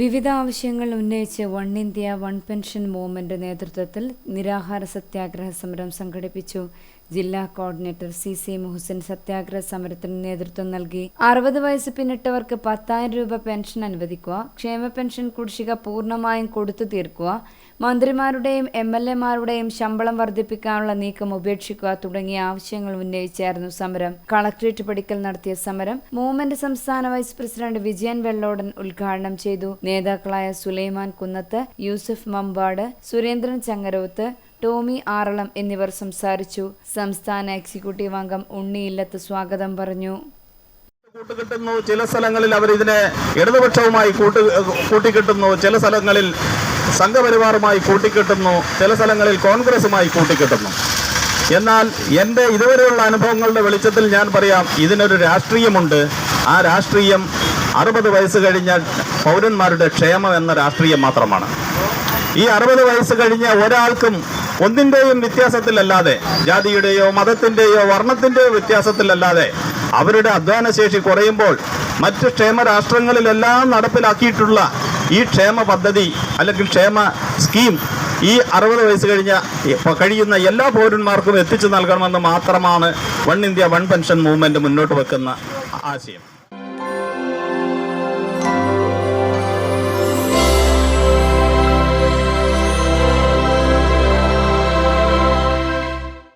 വിവിധ ആവശ്യങ്ങൾ ഉന്നയിച്ച് one India one pension movement നേതൃത്വത്തിൽ നിരാഹാര സത്യാഗ്രഹ സമരം സംഘടിപ്പിച്ചു. ജില്ലാ കോർഡിനേറ്റർ സി സി മുഹസിൻ സത്യാഗ്രഹ സമരത്തിന് നേതൃത്വം നൽകി. അറുപത് വയസ്സ് പിന്നിട്ടവർക്ക് പത്തായിരം രൂപ പെൻഷൻ അനുവദിക്കുക. ക്ഷേമ പെൻഷൻ കുടിശ്ശിക പൂർണമായും കൊടുത്തു തീർക്കുക. മന്ത്രിമാരുടെയും എം എൽ എമാരുടെയും ശമ്പളം വർദ്ധിപ്പിക്കാനുള്ള നീക്കം ഉപേക്ഷിക്കുക തുടങ്ങിയ ആവശ്യങ്ങൾ ഉന്നയിച്ചായിരുന്നു സമരം. കളക്ട്രേറ്റ് പടിക്കൽ നടത്തിയ സമരം മൂവ്മെന്റ് സംസ്ഥാന വൈസ് പ്രസിഡന്റ് വിജയൻ വെള്ളോടൻ ഉദ്ഘാടനം ചെയ്തു. നേതാക്കളായ സുലൈമാൻ കുന്നത്ത് യൂസഫ് മമ്പാട് സുരേന്ദ്രൻ ചങ്ങരോത്ത് ടോമി ആറളം എന്നിവർ സംസാരിച്ചു. സംസ്ഥാന എക്സിക്യൂട്ടീവ് അംഗം ഉണ്ണിയില്ലത്ത് സ്വാഗതം പറഞ്ഞു. കൂട്ടുകിട്ടുന്നു. ചില സ്ഥലങ്ങളിൽ അവർ ഇതിനെ ഇടതുപക്ഷവുമായി കൂട്ട് കൂട്ടിക്കെട്ടുന്നു. ചില സ്ഥലങ്ങളിൽ സംഘപരിവാറുമായി കൂട്ടിക്കെട്ടുന്നു. ചില സ്ഥലങ്ങളിൽ കോൺഗ്രസുമായി കൂട്ടിക്കെട്ടുന്നു. എന്നാൽ എന്റെ ഇതുവരെയുള്ള അനുഭവങ്ങളുടെ വെളിച്ചത്തിൽ ഞാൻ പറയാം ഇതിനൊരു രാഷ്ട്രീയമുണ്ട്. ആ രാഷ്ട്രീയം അറുപത് വയസ്സ് കഴിഞ്ഞ പൗരന്മാരുടെ ക്ഷേമം എന്ന രാഷ്ട്രീയം മാത്രമാണ്. ഈ അറുപത് വയസ്സ് കഴിഞ്ഞ ഒരാൾക്കും ഒന്നിന്റെയും വ്യത്യാസത്തിലല്ലാതെ ജാതിയുടെയോ മതത്തിന്റെയോ വർണത്തിന്റെയോ വ്യത്യാസത്തിലല്ലാതെ അവരുടെ അധ്വാനശേഷി കുറയുമ്പോൾ മറ്റ് ക്ഷേമ രാഷ്ട്രങ്ങളിലെല്ലാം നടപ്പിലാക്കിയിട്ടുള്ള ഈ ക്ഷേമ പദ്ധതി അല്ലെങ്കിൽ ക്ഷേമ സ്കീം ഈ അറുപത് വയസ്സ് കഴിഞ്ഞ കഴിയുന്ന എല്ലാ പൗരന്മാർക്കും എത്തിച്ചു നൽകണമെന്ന് മാത്രമാണ് one India one pension movement മുന്നോട്ട് വെക്കുന്ന ആശയം.